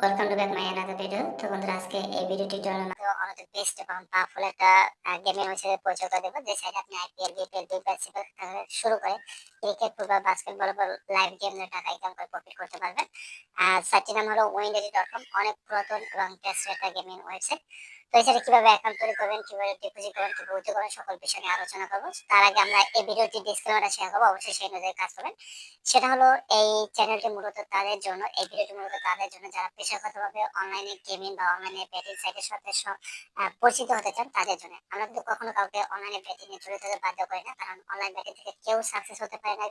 Welcome to back my another video তো বন্ধুরা, আজকে এই ভিডিওটি জন্য অন বেস্ট এবং পাওয়ারফুল একটা গেমের হচ্ছে পরিচয় করে দেবো। যে সাইডে আপনি আইপিএল বিপিএল সিপিএল শুরু করে cricket football basketball ball live game নিয়ে টাকা ইনকাম করে প্রফিট করতে পারবেন। আর সাইটটির নাম হলো উইন্ডেজি ডট কম অনেক পুরাতন এবং টেস্ট একটা গেমিং ওয়েবসাইট তো এছাড়া কীভাবে অ্যাকাউন্ট তৈরি করবেন, কীভাবে ডিপোজিট করবেন কীভাবে উইথড্র করবেন সকল বিষয় নিয়ে আলোচনা করব, তার আগে আমরা এই ভিডিওটি ডিসক্লেমারটা শেয়ার করব, অবশ্যই সেই অনুযায়ী কাজ করবেন। সেটা হলো এই চ্যানেলটি মূলত তাদের জন্য, এই ভিডিওটি মূলত তাদের জন্য যারা পেশাগতভাবে অনলাইনে গেমিং বা অনলাইনে ব্যাটিং সাইটের সাথে পরিচিত হতে চান, তাদের জন্য। আমরা কিন্তু কখনো কাউকে অনলাইনে ব্যাটিং জড়িত হতে বাধ্য করি না, কারণ অনলাইন ব্যাটিং থেকে কেউ সাকসেস হতে পারে না।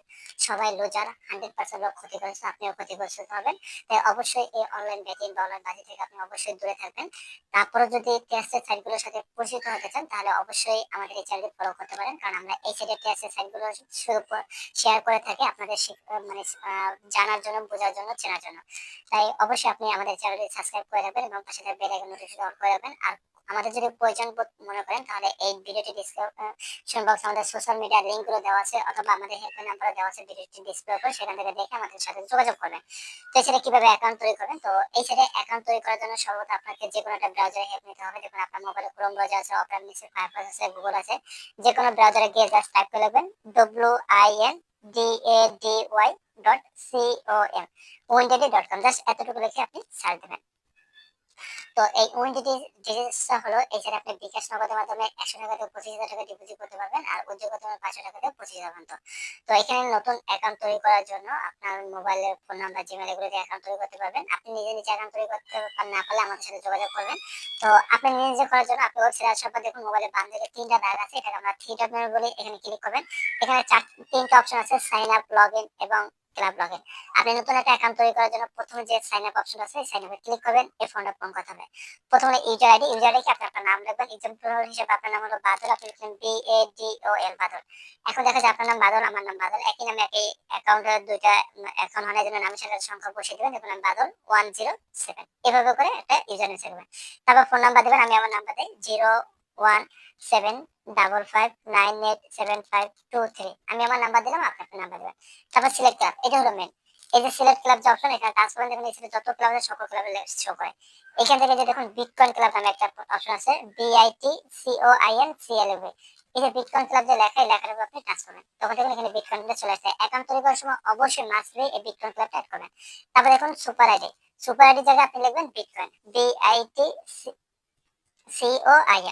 সবাই লোজার হান্ড্রেড পার্সেন্ট লোক ক্ষতি করেছে আপনিও ক্ষতিগ্রস্ত হবেন। তাই অবশ্যই এই অনলাইন ব্যাটিং বা অনলাইন বাজি থেকে আপনি অবশ্যই দূরে থাকবেন। তারপরে যদি সাইটগুলোর সাথে পরিচিত হতে চান, তাহলে অবশ্যই আমাদের এই চ্যানেলটি ফলো করতে পারেন। কারণ আমরা এই সাইডের সাইটগুলো শেয়ার করে থাকি আপনাদের মানে জানার জন্য, বোঝার জন্য, চেনার জন্য। তাই অবশ্যই আপনি আমাদের চ্যানেলটি সাবস্ক্রাইব করে রাখবেন এবং পাশে বেল নোটিফিকেশন অন করে রাখবেন। আর আমাদের যদি প্রয়োজন মনে করেন, তাহলে এই ভিডিওটি ডিসক্রিপশন বক্স আমাদের সোশ্যাল মিডিয়ার লিঙ্কগুলো দেওয়া আছে, অথবা আমাদের হেল্পলাইন নাম্বার দেওয়া আছে, ভিডিওটি ডিসপ্লে করে সেখান থেকে দেখে আমাদের সাথে যোগাযোগ করবেন। তো এছাড়া কীভাবে অ্যাকাউন্ট তৈরি করবেন? তো এই সাইডে অ্যাকাউন্ট তৈরি করার জন্য সর্বদা আপনাকে যে কোনো একটা ব্রাউজারে হেল্প নিতে হবে। দেখুন, আপনার মোবাইলে ক্রোম ব্রাউজার আছে অপেরা মিক্সে ফায়ারফক্স আছে গুগল আছে। যে কোনো ব্রাউজারে গিয়ে জাস্ট টাইপ করে নেবেন W I N D A D Y dot C O M উইন্ডেডি dot com just এতটুকু লিখে আপনি সার্চ দেবেন। তো এই উইন্ডেডি ডিটেলসটা হলো এছাড়া আপনি বিকাশ নগদের মাধ্যমে একশো টাকা থেকে পঁচিশ হাজার টাকা ডিপোজিট করতে পারবেন আর উদ্যোগের মাধ্যমে পাঁচশো টাকা থেকে পঁচিশ হাজার পর্যন্ত। তো এখানে নতুন অ্যাকাউন্ট তৈরি করার জন্য আপনার মোবাইলের ফোন নাম্বার জিমেল এগুলো দিয়ে অ্যাকাউন্ট তৈরি করতে পারবেন। আপনি নিজে নিজে অ্যাকাউন্ট তৈরি করতে পার- না পারলে আমাদের সাথে যোগাযোগ করবেন। তো আপনি নিজে নিজে করার জন্য আপনি ওয়েবসাইট আসার পর দেখুন মোবাইলের বাম দিকে তিনটা দাগ আছে, এটাকে আমরা থ্রি ডট মেনু বলি এখানে ক্লিক করবেন। এখানে চার তিনটা অপশন আছে সাইন আপ লগ ইন এবং ক্লাব লগ আপনি নতুন একটা অ্যাকাউন্ট তৈরি করার জন্য প্রথমে যে সাইন আপ অপশন আছে সাইন আপে ক্লিক করবেন, এই ফোনটা ফোন কথা হবে। প্রথমে ইউজার আইডি ইউজার আইডি আপনি আপনার নাম লিখবেন এক্সাম্পল হিসেবে আপনার নাম হলো বাদল, আপনি লিখবেন বি এ ডি ও এল বাদল। এখন দেখা যায় আপনার নাম বাদল, আমার নাম বাদল। একই নামে একই অ্যাকাউন্টের দুইটা এখন হয় জন্য নামের সাথে সংখ্যা বসিয়ে দেবেন দেখুন আমি বাদল ওয়ান জিরো সেভেন এভাবে করে একটা ইউজার নেম করবেন। তারপর ফোন নাম্বার দেবেন, আমি আমার নাম্বার দিই zero one seven double five nine eight seven five two three আমি আমার নাম্বার দিলাম নাম্বার দেবেন। তারপর সিলেক্ট ক্লাব এটা হলো মেন এই যে সিলেক্ট ক্লাব যে অপশন এখানে করেন দেখুন যত ক্লাব আছে, সকল ক্লাবে শো করে। এখান থেকে যে দেখুন বিটকয়েন ক্লাব নামে একটা অপশন আছে বিআইটি সিও এই যে বিটকয়েন ক্লাব যে লেখার উপর আপনি করবেন। তখন দেখুন এখানে বিটকয়েন চলে আসছে। অ্যাকাউন্ট তৈরি করার সময় অবশ্যই এই বিটকয়েন ক্লাবটা অ্যাড করবেন। তারপর দেখুন সুপার আইডি সুপার আইডি জায়গায় আপনি লিখবেন বিটকয়েন বিআইটি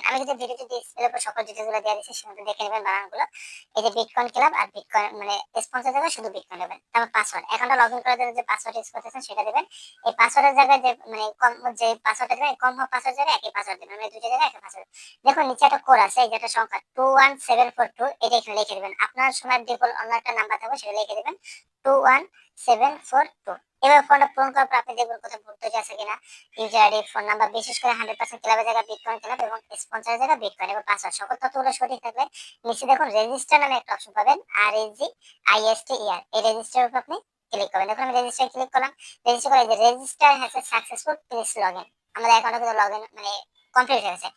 আমি কিন্তু উপর সকল ডিটেলসগুলো দেওয়া দিচ্ছি সেখানে দেখে নেবেন বানানগুলো। বিটকয়েন ক্লাব আর বিটকয়েন মানে স্পন্সর শুধু বিটকয়েন তারপর পাসওয়ার্ড লগ ইন করার জন্য যে পাসওয়ার্ড ইউজ করতেছেন সেটা দেবেন। এই পাসওয়ার্ডের জায়গায় যে মানে কম, যে পাসওয়ার্ডটা দেবেন কম হওয়া পাসওয়ার্ড জায়গায় একই পাসওয়ার্ড দেবেন। মানে জায়গায় পাসওয়ার্ড দেখুন, নিচে একটা কোড আছে, এই যে একটা সংখ্যা two one seven four two এটা এখানে লিখে দেবেন। আপনার সময় ডিফল্ট অন্য একটা নাম্বার থাকবে, সেটা লিখে দেবেন two one seven four two এবার ফোনটা পূরণ করার পর আপনি দেখবেন কোথাও ভুলতে আছে কিনা। ইউজার আইডি ফোন নাম্বার বিশেষ করে হান্ড্রেড পার্সেন্ট ক্লাবের জায়গা বিটকয়েন ক্লাব এবং স্পন্সারের জায়গা বিটকয়েন এবং পাসওয়ার্ড সকল তথ্যগুলো সঠিক থাকবে নিচে দেখুন রেজিস্টার নামে একটা অপশন পাবেন আর এস জি আইএসটি ইয়ার এই রেজিস্টার উপর আপনি ক্লিক করবেন। দেখুন আমি রেজিস্টার ক্লিক করলাম। রেজিস্টার করে যে register has successful please log in আমাদের অ্যাকাউন্টে কিন্তু লগ ইন মানে কমপ্লিট হয়ে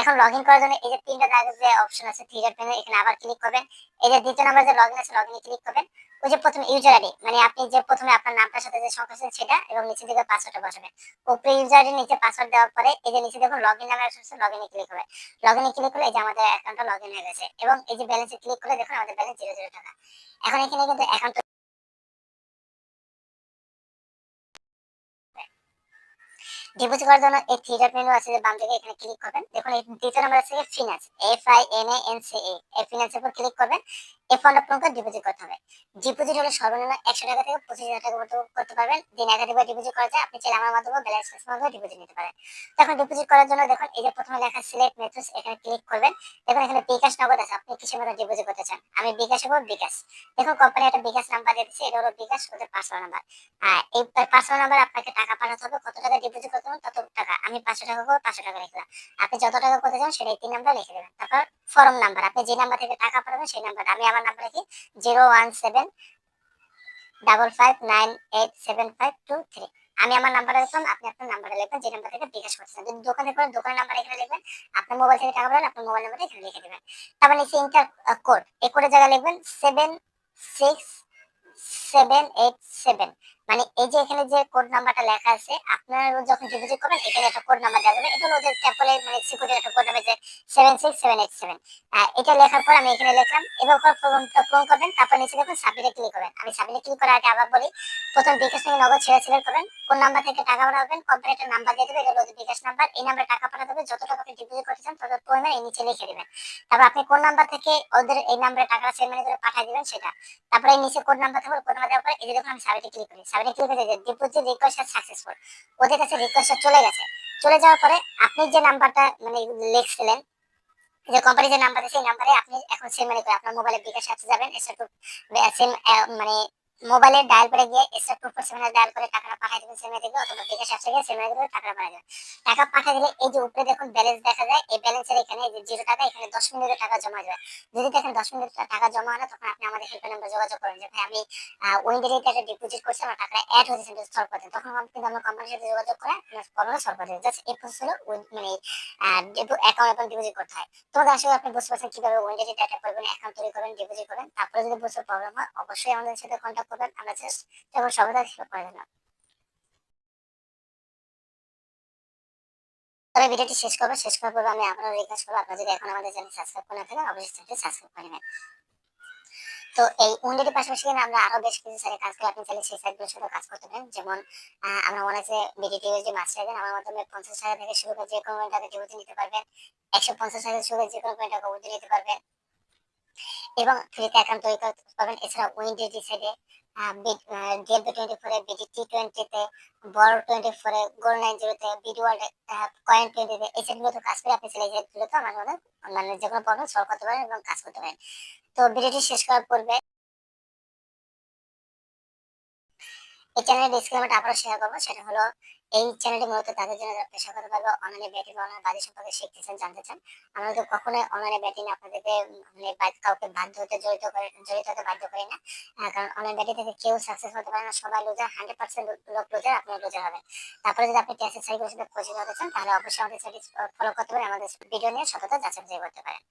এখন লগ ইন করার জন্য এই যে তিনটা দাগের যে অপশন আছে থ্রি ডট এখানে আবার ক্লিক করবেন। এই যে দ্বিতীয় নাম্বার যে লগ ইন আছে লগ ইনে ক্লিক করবেন। ওই যে প্রথমে ইউজার আইডি মানে আপনি যে প্রথমে আপনার নামটার সাথে যে সংখ্যা আছে সেটা এবং নিচে দিকে পাসওয়ার্ডটা বসাবেন। উপরে ইউজার আইডি নিচে পাসওয়ার্ড দেওয়ার পরে এই যে নিচে দেখুন লগ ইন নামে অপশন আছে লগ ইনে ক্লিক করবেন লগ ইনে ক্লিক করলে এই যে আমাদের অ্যাকাউন্টটা লগ ইন হয়ে গেছে। এবং এই যে ব্যালেন্সে ক্লিক করে দেখুন আমাদের ব্যালেন্স জিরো জিরো টাকা। এখন এখানে কিন্তু অ্যাকাউন্ট ডিপোজিট করার জন্য এই থ্রি ডট মেনু আছে যে বাম দিকে এখানে ক্লিক করবেন। দেখুন, এই দ্বিতীয় নাম্বার আছে finance F I N A N C E এই ফিনান্সের উপর ক্লিক করবেন। এই ফন্ড আপনাকে ডিপোজিট করতে হবে। ডিপোজিট হলে সর্বনিম্ন একশো টাকা থেকে পঁচিশ হাজার টাকা মতো করতে পারবেন। দিন একাধিকবার ডিপোজিট করা যায়। আপনি চাইলে আমার মাধ্যমে ব্যালেন্স মাধ্যমে ডিপোজিট নিতে পারেন। তখন ডিপোজিট করার জন্য দেখুন, এই যে প্রথমে লেখা সিলেক্ট মেথডস এখানে ক্লিক করবেন। দেখুন, এখানে বিকাশ নগদ আছে। আপনি কিসের মধ্যে ডিপোজিট করতে চান? আমি বিকাশ হব বিকাশ। দেখুন কোম্পানি একটা বিকাশ নাম্বার দিয়ে দিচ্ছে। এটা হলো বিকাশ, ওদের পার্সোনাল নাম্বার এই পার্সোনাল নাম্বার আপনাকে টাকা পাঠাতে হবে। কত টাকা ডিপোজিট করতে হবে তত টাকা, আমি পাঁচশো টাকা করে পাঁচশো টাকা লিখলাম আপনি যত টাকা করতে চান সেটা তিন নাম্বার লিখে দেবেন। তারপর ফর্ম নাম্বার আপনি যে নাম্বার থেকে টাকা পাঠাবেন, সেই নাম্বার আমি আমার নাম্বার লিখি zero one seven double five nine eight seven five two three আমি আমার নাম্বারটা লিখলাম, আপনি আপনার নাম্বারটা লিখবেন, যে নাম্বার থেকে বিকাশ করছেন যদি দোকানে করেন দোকানের নাম্বার এখানে লিখবেন, আপনার মোবাইল থেকে টাকা পাঠাবেন, আপনার মোবাইল নাম্বারটা এখানে লিখে দেবেন। তারপর নিচে ইন্টার কোড এই কোডের জায়গায় লিখবেন seven six seven eight seven মানে এই যে এখানে যে কোড নাম্বারটা লেখা আছে, আপনারা যখন ডিপোজিট করবেন, এখানে একটা কোড নাম্বার দেওয়া যাবে। এটা ওদের ট্যাপলে মানে সিকিউরিটি একটা কোড নাম্বার যে seven six seven eight seven এটা লেখার পর আমি এখানে লিখলাম, এবার ফর্মটা পূরণ করবেন, তারপর নিচে দেখুন সাবমিটে ক্লিক করবেন। আমি সাবমিটে ক্লিক করার আগে আবার বলি, প্রথম বিকাশ থেকে নগদ ছেড়ে সিলেক্ট করবেন কোন নাম্বার থেকে টাকা পাঠাবেন কোম্পানি একটা নাম্বার দিয়ে দেবে, এটা ওদের বিকাশ নাম্বার এই নাম্বারে টাকা পাঠাতে হবে, যত টাকা আপনি ডিপোজিট করতে চান, তত পরিমাণ এই নিচে লিখে দিবেন। তারপর আপনি কোন নাম্বার থেকে ওদের এই নাম্বারে টাকা সেন্ড করে পাঠিয়ে দিবেন সেটা। তারপরে এই নিচে কোড নাম্বার থাকবে কোড নাম্বার দেওয়ার পরে এই দেখুন আমি সাবমিটে ক্লিক করি। সাবমিটে ক্লিক করে ডিপোজিট রিকোয়েস্ট সাকসেসফুল ওদের কাছে রিকোয়েস্ট চলে গেছে। চলে যাওয়ার পরে আপনি যে নাম্বারটা মানে লিখছিলেন, যে কোম্পানি যে নাম্বার সেই নাম্বারে আপনি এখন সেম মানে আপনার মোবাইলে বিকাশ অ্যাপসে যাবেন স্টার টু সেম মানে মোবাইলে ডায়াল করে গিয়ে স্টার টু ফোর সেভেনে ডায়াল করে টাকাটা পাঠিয়ে দেবেন সেমে থেকে অথবা বিকাশ অ্যাপসে গিয়ে সেমে থেকে টাকাটা পাঠিয়ে দেবেন টাকা পাঠিয়ে দিলে এই যে উপরে দেখুন ব্যালেন্স দেখা যায়, এই ব্যালেন্সের এখানে যে জিরো টাকা, এখানে দশ মিনিটের টাকা জমা যাবে। যদি দেখেন দশ মিনিট টাকা জমা হয় তখন আপনি আমাদের হেল্পলাইন নাম্বার যোগাযোগ করেন, যে ভাই আমি উইন্ডোতে একটা ডিপোজিট করছি, আমার টাকা অ্যাড হয়েছে, সেটা সলভ করতে। তখন কিন্তু আমার কোম্পানির সাথে যোগাযোগ করে আপনার প্রবলেম সলভ করতে জাস্ট এই প্রসেস হলো মানে অ্যাকাউন্ট এবং ডিপোজিট করতে হয়। তোমাদের আসলে আপনি বুঝতে পারছেন কীভাবে উইন্ডোতে ডাটা করবেন অ্যাকাউন্ট তৈরি করবেন ডিপোজিট করবেন। তারপরে যদি বুঝতে প্রবলেম হয়, অবশ্যই আমাদের সাথে কন্ট্যাক্ট আমরা জাস্ট এবং সর্বদা হেল্প করে দিলাম। তবে ভিডিওটি শেষ করব, শেষ করার পর আমি আবারও রিকোয়েস্ট করব, আপনারা যদি এখন আমাদের চ্যানেল সাবস্ক্রাইব করে না থাকেন, অবশ্যই চ্যানেলটি সাবস্ক্রাইব করে নেবেন। তো এই উইন্ডোটির পাশাপাশি কিন্তু আমরা আরও বেশ কিছু সাইডে কাজ করে। আপনি চাইলে সেই সাইডগুলোর সাথে কাজ করতে পারেন। যেমন আমরা মনে আছে বিডিটি যে মাস্টার দেন আমার মাধ্যমে পঞ্চাশ টাকা থেকে শুরু করে যে কোনো টাকা ডিপোজিট নিতে পারবেন। একশো পঞ্চাশ থেকে শুরু করে যে কোনো টাকা উইথড্র নিতে পারবেন। এবং ফ্রিতে এছাড়া সাইডে টোয়েন্টি ফোরে বিডি টি টোয়েন্টিতে বড় টোয়েন্টি ফোরে নাইন জিরোতে, বিডি ওয়ার্ল্ড কয়েন টোয়েন্টিতে, এই কাজ করে আপনি সেটগুলোতে আমার যে কোনো প্রবলেম সলভ করতে পারেন এবং কাজ করতে পারেন। তো ভিডিওটি শেষ করার পূর্বে এই চ্যানেলের ডিসক্লেমারটা আবারও শেয়ার করব। সেটা হলো, এই চ্যানেলটি মূলত তাদের জন্য যারা পেশাগতভাবে অনলাইনে ব্যাটিং বা অনলাইন বাজি সম্পর্কে শিখতে চান জানতে চান, আমরা তো কখনোই অনলাইনে ব্যাটিং আপনাদেরকে মানে কাউকে বাধ্য হতে জড়িত করে, জড়িত হতে বাধ্য করি না। কারণ অনলাইন ব্যাটিং থেকে কেউ সাকসেস হতে পারে না, সবাই লুজার হান্ড্রেড পার্সেন্ট লোক লুজার আপনি লুজার হবেন। তারপরে যদি আপনি টেস্টের সাইকেল সাথে কোচিং হতে চান, তাহলে অবশ্যই আমাদের ফলো করতে পারেন। আমাদের ভিডিও নিয়ে সততা যাচাই করতে পারেন।